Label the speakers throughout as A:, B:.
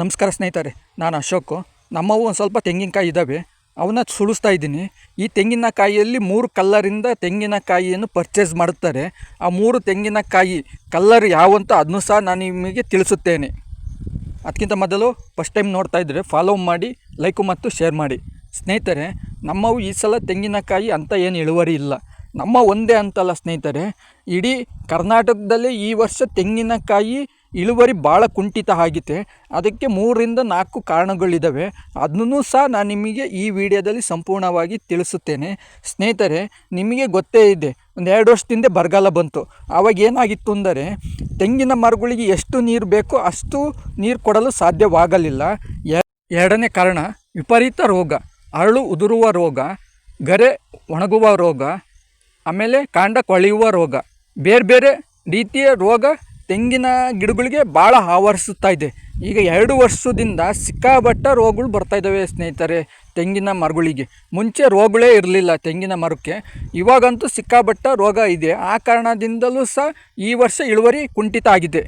A: ನಮಸ್ಕಾರ ಸ್ನೇಹಿತರೆ, ನಾನು ಅಶೋಕು. ನಮ್ಮವು ಒಂದು ಸ್ವಲ್ಪ ತೆಂಗಿನಕಾಯಿ ಇದ್ದಾವೆ ಅವನ್ನ ಸುಳಿಸ್ತಾ ಇದ್ದೀನಿ. ಈ ತೆಂಗಿನಕಾಯಿಯಲ್ಲಿ ಮೂರು ಕಲ್ಲರಿಂದ ತೆಂಗಿನಕಾಯಿಯನ್ನು ಪರ್ಚೇಸ್ ಮಾಡುತ್ತಾರೆ. ಆ ಮೂರು ತೆಂಗಿನಕಾಯಿ ಕಲ್ಲರ್ ಯಾವಂತ ಅದನ್ನು ಸಹ ನಾನು ನಿಮಗೆ ತಿಳಿಸುತ್ತೇನೆ. ಅದಕ್ಕಿಂತ ಮೊದಲು ಫಸ್ಟ್ ಟೈಮ್ ನೋಡ್ತಾ ಇದ್ದರೆ ಫಾಲೋ ಮಾಡಿ ಲೈಕು ಮತ್ತು ಶೇರ್ ಮಾಡಿ. ಸ್ನೇಹಿತರೆ, ನಮ್ಮವು ಈ ಸಲ ತೆಂಗಿನಕಾಯಿ ಅಂತ ಏನು ಇಳುವರಿ ಇಲ್ಲ. ನಮ್ಮ ಒಂದೇ ಅಂತಲ್ಲ ಸ್ನೇಹಿತರೆ. ಇಡೀ ಕರ್ನಾಟಕದಲ್ಲಿ ಈ ವರ್ಷ ತೆಂಗಿನಕಾಯಿ ಇಳುವರಿ ಭಾಳ ಕುಂಠಿತ ಆಗಿದೆ ಅದಕ್ಕೆ ಮೂರರಿಂದ ನಾಲ್ಕು ಕಾರಣಗಳಿದ್ದಾವೆ ಅದನ್ನೂ ಸಹ ನಾನು ನಿಮಗೆ ಈ ವಿಡಿಯೋದಲ್ಲಿ ಸಂಪೂರ್ಣವಾಗಿ ತಿಳಿಸುತ್ತೇನೆ. ಸ್ನೇಹಿತರೆ, ನಿಮಗೆ ಗೊತ್ತೇ ಇದೆ, ಒಂದು ಎರಡು ವರ್ಷದಿಂದ ಬರಗಾಲ ಬಂತು. ಆವಾಗ ಏನಾಗಿತ್ತು ಅಂದರೆ, ತೆಂಗಿನ ಮರಗಳಿಗೆ ಎಷ್ಟು ನೀರು ಬೇಕೋ ಅಷ್ಟು ನೀರು ಕೊಡಲು ಸಾಧ್ಯವಾಗಲಿಲ್ಲ. ಎರಡನೇ ಕಾರಣ, ವಿಪರೀತ ರೋಗ, ಅರಳು ಉದುರುವ ರೋಗ, ಗರೆ ಒಣಗುವ ರೋಗ, ಆಮೇಲೆ ಕಾಂಡ ಕೊಳೆಯುವ ರೋಗ ಬೇರೆ ಬೇರೆ ರೀತಿಯ ರೋಗ ತೆಂಗಿನ ಗಿಡಗಳಿಗೆ ಭಾಳ ಆವರಿಸುತ್ತಾ ಇದೆ. ಈಗ ಎರಡು ವರ್ಷದಿಂದ ಸಿಕ್ಕಾಬಟ್ಟ ರೋಗಗಳು ಬರ್ತಾ ಇದ್ದಾವೆ ಸ್ನೇಹಿತರೆ, ತೆಂಗಿನ ಮರಗಳಿಗೆ. ಮುಂಚೆ ರೋಗಗಳೇ ಇರಲಿಲ್ಲ ತೆಂಗಿನ ಮರಕ್ಕೆ. ಇವಾಗಂತೂ ಸಿಕ್ಕಾಬಟ್ಟ ರೋಗ ಇದೆ. ಆ ಕಾರಣದಿಂದಲೂ ಸಹ ಈ ವರ್ಷ ಇಳುವರಿ ಕುಂಠಿತ ಆಗಿದೆ.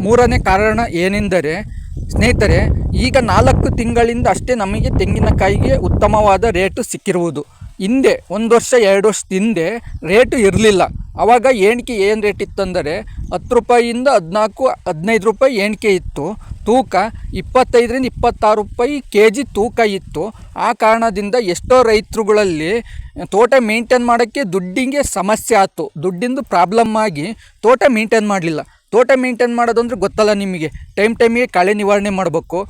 A: ಮೂರನೇ ಕಾರಣ ಏನೆಂದರೆ, ಸ್ನೇಹಿತರೆ, ಈಗ ನಾಲ್ಕು ತಿಂಗಳಿಂದ ಅಷ್ಟೇ ನಮಗೆ ತೆಂಗಿನಕಾಯಿಗೆ ಉತ್ತಮವಾದ ರೇಟು ಸಿಕ್ಕಿರುವುದು. ಹಿಂದೆ, ಒಂದು ವರ್ಷ, ಎರಡು ವರ್ಷದ ಹಿಂದೆ ರೇಟು ಇರಲಿಲ್ಲ. ಆವಾಗ ಏಣಿಕೆ ಏನು ರೇಟ್ ಇತ್ತಂದರೆ ಹತ್ತು ರೂಪಾಯಿಯಿಂದ ಹದಿನಾಲ್ಕು, ಹದಿನೈದು ರೂಪಾಯಿ ಏಣಿಕೆ ಇತ್ತು. ತೂಕ ಇಪ್ಪತ್ತೈದರಿಂದ ಇಪ್ಪತ್ತಾರು ರೂಪಾಯಿ ಕೆ ಜಿ ತೂಕ ಇತ್ತು. ಆ ಕಾರಣದಿಂದ ಎಷ್ಟೋ ರೈತರುಗಳಲ್ಲಿ ತೋಟ ಮೇಂಟೈನ್ ಮಾಡೋಕ್ಕೆ ದುಡ್ಡಿಗೆ ಸಮಸ್ಯೆ ಆಯಿತು. ದುಡ್ಡಿಂದು ಪ್ರಾಬ್ಲಮ್ ಆಗಿ ತೋಟ ಮೇಂಟೈನ್ ಮಾಡಲಿಲ್ಲ. ತೋಟ ಮೇಂಟೈನ್ ಮಾಡೋದು ಅಂದ್ರೆ ಗೊತ್ತಲ್ಲ ನಿಮಗೆ. ಟೈಮ್ ಟೈಮಿಗೆ ಕಳೆ ನಿವಾರಣೆ ಮಾಡಬೇಕು.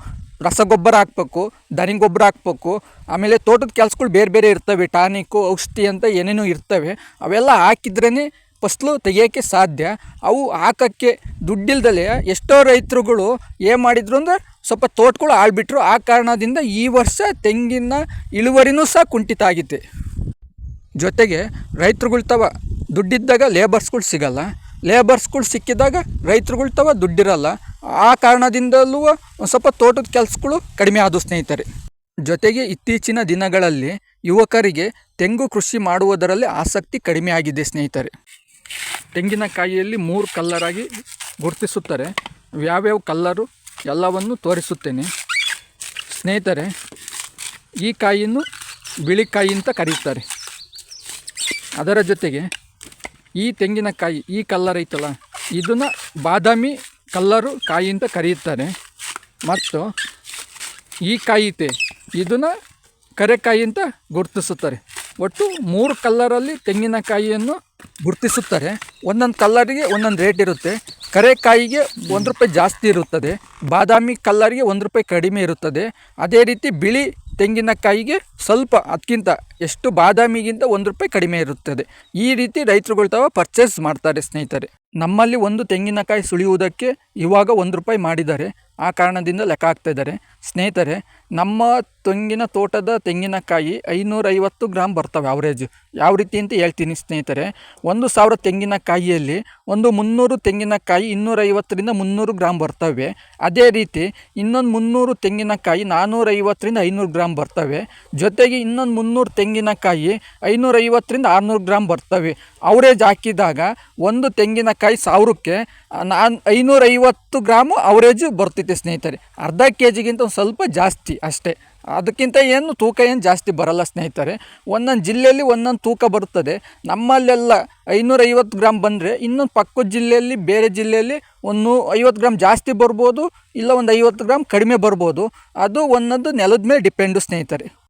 A: ರಸಗೊಬ್ಬರ ಹಾಕ್ಬೇಕು ದನಿ ಗೊಬ್ಬರ ಹಾಕ್ಬೇಕು, ಆಮೇಲೆ ತೋಟದ ಕೆಲಸಗಳು ಬೇರೆ ಬೇರೆ ಇರ್ತವೆ ಟಾನಿಕ್ಕು ಔಷಧಿ ಅಂತ ಏನೇನೋ ಇರ್ತವೆ, ಅವೆಲ್ಲ ಹಾಕಿದ್ರೇ ಫಸಲು ತೆಗಿಯೋಕ್ಕೆ ಸಾಧ್ಯ. ಅವು ಹಾಕೋಕ್ಕೆ ದುಡ್ಡಿಲ್ದಲೆ ಎಷ್ಟೋ ರೈತರುಗಳು ಏನು ಮಾಡಿದ್ರು ಅಂದರೆ ಸ್ವಲ್ಪ ತೋಟಗಳು ಆಳ್ಬಿಟ್ರು. ಆ ಕಾರಣದಿಂದ ಈ ವರ್ಷ ತೆಂಗಿನ ಇಳುವರಿನೂ ಸಹ ಕುಂಠಿತ ಆಗಿದೆ. ಜೊತೆಗೆ ರೈತರುಗಳು ತವ ದುಡ್ಡಿದ್ದಾಗ ಲೇಬರ್ಸ್ಗಳು ಸಿಗಲ್ಲ. ಲೇಬರ್ಸ್ಗಳು ಸಿಕ್ಕಿದಾಗ ರೈತರುಗಳು ತವ ದುಡ್ಡಿರಲ್ಲ. ಆ ಕಾರಣದಿಂದಲೂ ಸ್ವಲ್ಪ ತೋಟದ ಕೆಲಸಗಳು ಕಡಿಮೆ ಆದವು, ಸ್ನೇಹಿತರೆ. ಜೊತೆಗೆ ಇತ್ತೀಚಿನ ದಿನಗಳಲ್ಲಿ ಯುವಕರಿಗೆ ತೆಂಗು ಕೃಷಿ ಮಾಡುವುದರಲ್ಲಿ ಆಸಕ್ತಿ ಕಡಿಮೆ ಆಗಿದೆ, ಸ್ನೇಹಿತರೆ. ತೆಂಗಿನಕಾಯಿಯಲ್ಲಿ ಮೂರು ಕಲ್ಲರಾಗಿ ಗುರುತಿಸುತ್ತಾರೆ. ಯಾವ್ಯಾವ ಕಲ್ಲರು ಎಲ್ಲವನ್ನು ತೋರಿಸುತ್ತೇನೆ. ಸ್ನೇಹಿತರೆ, ಈ ಕಾಯಿಯನ್ನು ಬಿಳಿ ಕಾಯಿ ಅಂತ ಕರೀತಾರೆ ಅದರ ಜೊತೆಗೆ ಈ ತೆಂಗಿನಕಾಯಿ ಈ ಕಲ್ಲರ್ ಐತಲ್ಲ, ಇದನ್ನು ಬಾದಾಮಿ ಕಲ್ಲರು ಕಾಯಿ ಅಂತ ಕರೆಯುತ್ತಾರೆ. ಮತ್ತು ಈ ಕಾಯಿತೆ ಇದನ್ನು ಕರೆಕಾಯಿ ಅಂತ ಗುರುತಿಸುತ್ತಾರೆ. ಒಟ್ಟು ಮೂರು ಕಲ್ಲರಲ್ಲಿ ತೆಂಗಿನಕಾಯಿಯನ್ನು ಗುರುತಿಸುತ್ತಾರೆ. ಒಂದೊಂದು ಕಲ್ಲರಿಗೆ ಒಂದೊಂದು ರೇಟ್ ಇರುತ್ತೆ. ಕರೆಕಾಯಿಗೆ ಒಂದು ರೂಪಾಯಿ ಜಾಸ್ತಿ ಇರುತ್ತದೆ. ಬಾದಾಮಿ ಕಲ್ಲರಿಗೆ ಒಂದು ರೂಪಾಯಿ ಕಡಿಮೆ ಇರುತ್ತದೆ. ಅದೇ ರೀತಿ ಬಿಳಿ ತೆಂಗಿನಕಾಯಿಗೆ ಸ್ವಲ್ಪ ಅದಕ್ಕಿಂತ ಎಷ್ಟು ಬಾದಾಮಿಗಿಂತ ಒಂದು ರೂಪಾಯಿ ಕಡಿಮೆ ಇರುತ್ತದೆ. ಈ ರೀತಿ ರೈತರುಗಳು ತಾವ ಪರ್ಚೇಸ್ ಮಾಡ್ತಾರೆ ಸ್ನೇಹಿತರೆ. ನಮ್ಮಲ್ಲಿ ಒಂದು ತೆಂಗಿನಕಾಯಿ ಸುಳಿಯುವುದಕ್ಕೆ ಇವಾಗ ಒಂದು ರೂಪಾಯಿ ಮಾಡಿದ್ದಾರೆ. ಆ ಕಾರಣದಿಂದ ಲೆಕ್ಕ ಹಾಕ್ತಾ ಇದ್ದಾರೆ. ಸ್ನೇಹಿತರೆ, ನಮ್ಮ ತೆಂಗಿನ ತೋಟದ ತೆಂಗಿನಕಾಯಿ ಐನೂರೈವತ್ತು ಗ್ರಾಮ್ ಬರ್ತವೆ ಅವರೇಜ್ ಯಾವ ರೀತಿ ಅಂತ ಹೇಳ್ತೀನಿ ಸ್ನೇಹಿತರೆ, ಒಂದು ಸಾವಿರ ತೆಂಗಿನಕಾಯಿಯಲ್ಲಿ ಒಂದು ಮುನ್ನೂರು ತೆಂಗಿನಕಾಯಿ ಇನ್ನೂರೈವತ್ತರಿಂದ ಮುನ್ನೂರು ಗ್ರಾಮ್ ಬರ್ತವೆ. ಅದೇ ರೀತಿ ಇನ್ನೊಂದು ಮುನ್ನೂರು ತೆಂಗಿನಕಾಯಿ ನಾನ್ನೂರೈವತ್ತರಿಂದ ಐನೂರು ಗ್ರಾಮ್ ಬರ್ತವೆ. ಜೊತೆಗೆ ಇನ್ನೊಂದು ಮುನ್ನೂರು ತೆಂಗಿನಕಾಯಿ ಐನೂರೈವತ್ತರಿಂದ ಆರುನೂರು ಗ್ರಾಮ್ ಬರ್ತವೆ. ಅವರೇಜ್ ಹಾಕಿದಾಗ ಒಂದು ತೆಂಗಿನಕಾಯಿ ಸಾವಿರಕ್ಕೆ ನಾನ್ ಐನೂರೈವತ್ತು ಗ್ರಾಮು ಅವರೇಜು ಬರ್ತೈತೆ ಸ್ನೇಹಿತರೆ. ಅರ್ಧ ಕೆ ಜಿಗಿಂತ ಸ್ವಲ್ಪ ಜಾಸ್ತಿ ಅಷ್ಟೇ. ಅದಕ್ಕಿಂತ ಏನು ತೂಕ ಏನು ಜಾಸ್ತಿ ಬರಲ್ಲ ಸ್ನೇಹಿತರೆ. ಒಂದೊಂದು ಜಿಲ್ಲೆಯಲ್ಲಿ ಒಂದೊಂದು ತೂಕ ಬರುತ್ತದೆ. ನಮ್ಮಲ್ಲೆಲ್ಲ ಐನೂರೈವತ್ತು ಗ್ರಾಮ್ ಬಂದರೆ ಇನ್ನೊಂದು ಪಕ್ಕದ ಜಿಲ್ಲೆಯಲ್ಲಿ ಬೇರೆ ಜಿಲ್ಲೆಯಲ್ಲಿ ಒಂದು ಐವತ್ತು ಗ್ರಾಮ್ ಜಾಸ್ತಿ ಬರ್ಬೋದು, ಇಲ್ಲ ಒಂದು ಐವತ್ತು ಗ್ರಾಮ್ ಕಡಿಮೆ ಬರ್ಬೋದು. ಅದು ಒಂದೊಂದು ನೆಲದ ಮೇಲೆ ಡಿಪೆಂಡು ಸ್ನೇಹಿತರೆ.